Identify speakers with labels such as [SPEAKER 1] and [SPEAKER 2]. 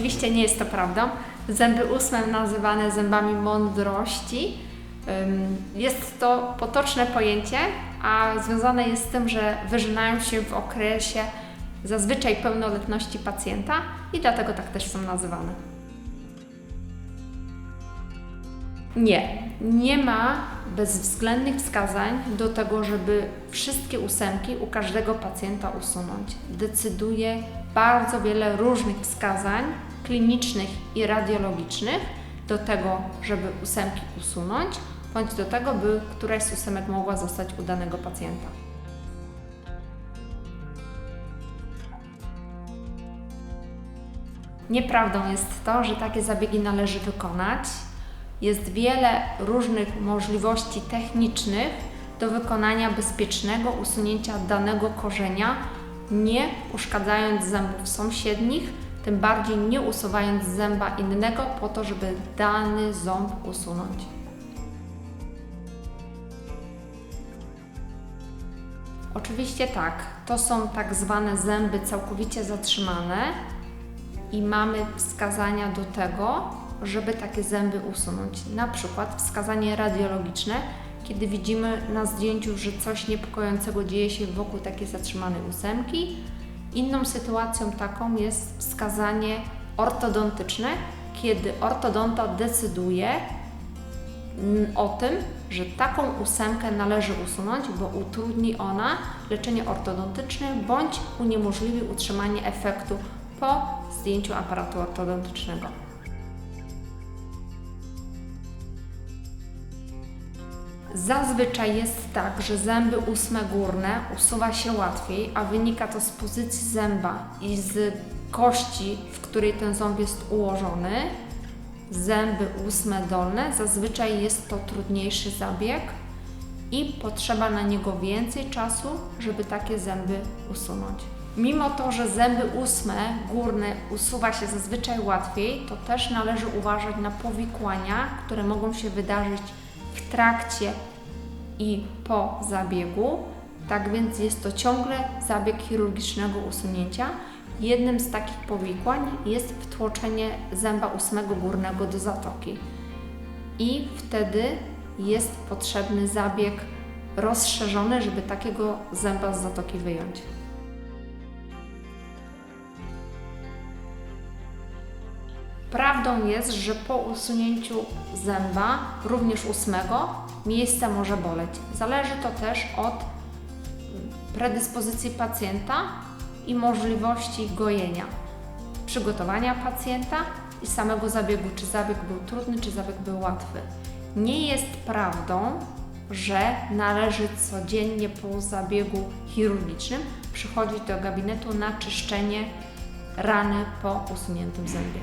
[SPEAKER 1] Oczywiście nie jest to prawdą. Zęby ósme nazywane zębami mądrości. Jest to potoczne pojęcie, a związane jest z tym, że wyżynają się w okresie zazwyczaj pełnoletności pacjenta i dlatego tak też są nazywane. Nie, nie ma bezwzględnych wskazań do tego, żeby wszystkie ósemki u każdego pacjenta usunąć. Decyduje bardzo wiele różnych wskazań klinicznych i radiologicznych do tego, żeby ósemki usunąć, bądź do tego, by któraś z ósemek mogła zostać u danego pacjenta. Nieprawdą jest to, że takie zabiegi należy wykonać. Jest wiele różnych możliwości technicznych do wykonania bezpiecznego usunięcia danego korzenia, nie uszkadzając zębów sąsiednich, tym bardziej nie usuwając zęba innego po to, żeby dany ząb usunąć. Oczywiście tak, to są tak zwane zęby całkowicie zatrzymane i mamy wskazania do tego, żeby takie zęby usunąć. Na przykład wskazanie radiologiczne, kiedy widzimy na zdjęciu, że coś niepokojącego dzieje się wokół takiej zatrzymanej ósemki. Inną sytuacją taką jest wskazanie ortodontyczne, kiedy ortodonta decyduje o tym, że taką ósemkę należy usunąć, bo utrudni ona leczenie ortodontyczne bądź uniemożliwi utrzymanie efektu po zdjęciu aparatu ortodontycznego. Zazwyczaj jest tak, że zęby ósme górne usuwa się łatwiej, a wynika to z pozycji zęba i z kości, w której ten ząb jest ułożony. Zęby ósme dolne zazwyczaj jest to trudniejszy zabieg i potrzeba na niego więcej czasu, żeby takie zęby usunąć. Mimo to, że zęby ósme górne usuwa się zazwyczaj łatwiej, to też należy uważać na powikłania, które mogą się wydarzyć w trakcie i po zabiegu. Tak więc jest to ciągle zabieg chirurgicznego usunięcia. Jednym z takich powikłań jest wtłoczenie zęba ósmego górnego do zatoki. I wtedy jest potrzebny zabieg rozszerzony, żeby takiego zęba z zatoki wyjąć. Prawdą jest, że po usunięciu zęba, również ósmego, miejsce może boleć. Zależy to też od predyspozycji pacjenta i możliwości gojenia, przygotowania pacjenta i samego zabiegu, czy zabieg był trudny, czy zabieg był łatwy. Nie jest prawdą, że należy codziennie po zabiegu chirurgicznym przychodzić do gabinetu na czyszczenie rany po usuniętym zębie.